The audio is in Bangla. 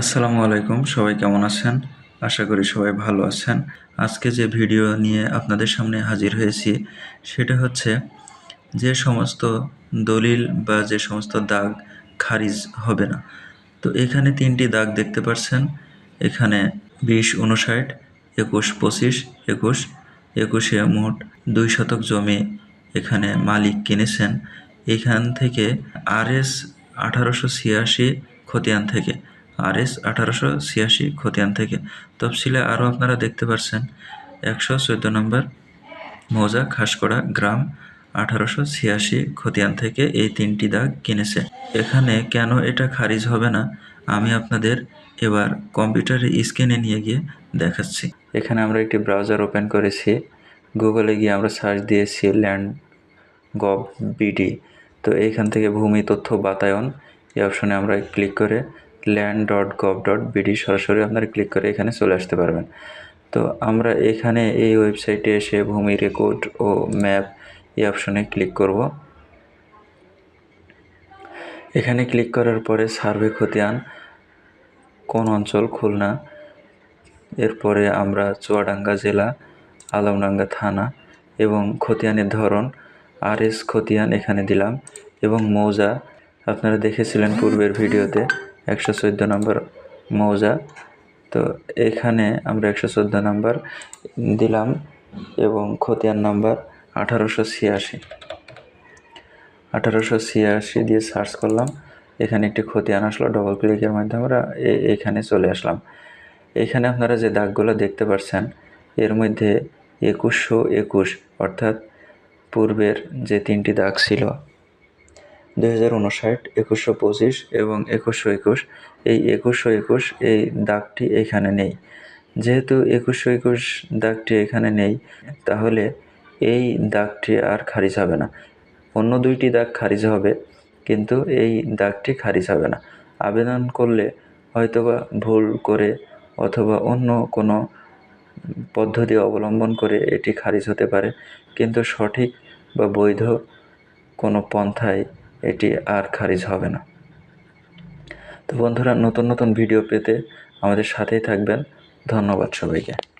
আসসালামু আলাইকুম, সবাই কেমন আছেন? আশা করি সবাই ভালো আছেন। আজকে যে ভিডিও নিয়ে আপনাদের সামনে হাজির হয়েছি, সেটা হচ্ছে যে সমস্ত দলিল বা যে সমস্ত দাগ খারিজ হবে না। তো এখানে তিনটি দাগ দেখতে পাচ্ছেন এখানে বিশ, উনষাট, একুশ, পঁচিশ, একুশ, একুশে মোট দুই শতক জমি এখানে মালিক কিনেছেন। এখান থেকে আর এস আঠারোশো ছিয়াশি খতিয়ান থেকে। আর এস আঠারোশো ছিয়াশি খতিয়ান থেকে। তফসিলে আরও আপনারা দেখতে পাচ্ছেন একশো চোদ্দ নম্বর মৌজা খাসকড়া গ্রাম আঠারোশো ছিয়াশি খতিয়ান থেকে এই তিনটি দাগ কিনেছে। এখানে কেন এটা খারিজ হবে না? আমি আপনাদের এবার কম্পিউটারে স্ক্রিনে নিয়ে গিয়ে দেখাচ্ছি। এখানে আমরা একটি ব্রাউজার ওপেন করেছি। গুগলে গিয়ে আমরা সার্চ দিয়েছি ল্যান্ড গভ বিডি। তো এইখান থেকে ভূমি, তথ্য, বাতায়ন এই অপশনে আমরা ক্লিক করে land dot gov dot BD সরাসরি আপনারা ক্লিক করে এখানে চলে আসতে পারবেন। তো আমরা এখানে এই ওয়েবসাইটে এসে ভূমি রেকর্ড ও ম্যাপ এই অপশনে ক্লিক করব। এখানে ক্লিক করার পরে সার্ভে খতিয়ান, কোন অঞ্চল খুলনা, এরপরে আমরা চুয়াডাঙ্গা জেলা, আলমডাঙ্গা থানা এবং খতিয়ানের ধরন আর এস খতিয়ান এখানে দিলাম এবং মৌজা, আপনারা দেখেছিলেন পূর্বের ভিডিওতে। একশো চোদ্দ নম্বর মৌজা। তো এখানে আমরা একশো চোদ্দ নম্বর দিলাম এবং খতিয়ান নাম্বার আঠারোশো ছিয়াশি। আঠারোশো ছিয়াশি দিয়ে সার্চ করলাম, এখানে একটি খতিয়ান আসলো ডবল ক্লিকের মাধ্যমে আমরা এখানে চলে আসলাম। এখানে আপনারা যে দাগগুলো দেখতে পাচ্ছেন এর মধ্যে একুশশো একুশ, অর্থাৎ পূর্বের যে তিনটি দাগ ছিল দুই হাজার উনষাট একুশশো পঁচিশ এবং একুশশো একুশ। এই একুশশো একুশ এই দাগটি এখানে নেই। যেহেতু একুশশো একুশ দাগটি এখানে নেই, তাহলে এই দাগটি আর খারিজ হবে না। অন্য দুইটি দাগ খারিজ হবে, কিন্তু এই দাগটি খারিজ হবে না। আবেদন করলে হয়তোবা ভুল করে অথবা অন্য কোনো পদ্ধতি অবলম্বন করে এটি খারিজ হতে পারে, কিন্তু সঠিক বা বৈধ কোনো পন্থায় এটি আর খারিজ হবে না। তো বন্ধুরা, নতুন নতুন ভিডিও পেতে আমাদের সাথেই থাকবেন। ধন্যবাদ সবাইকে।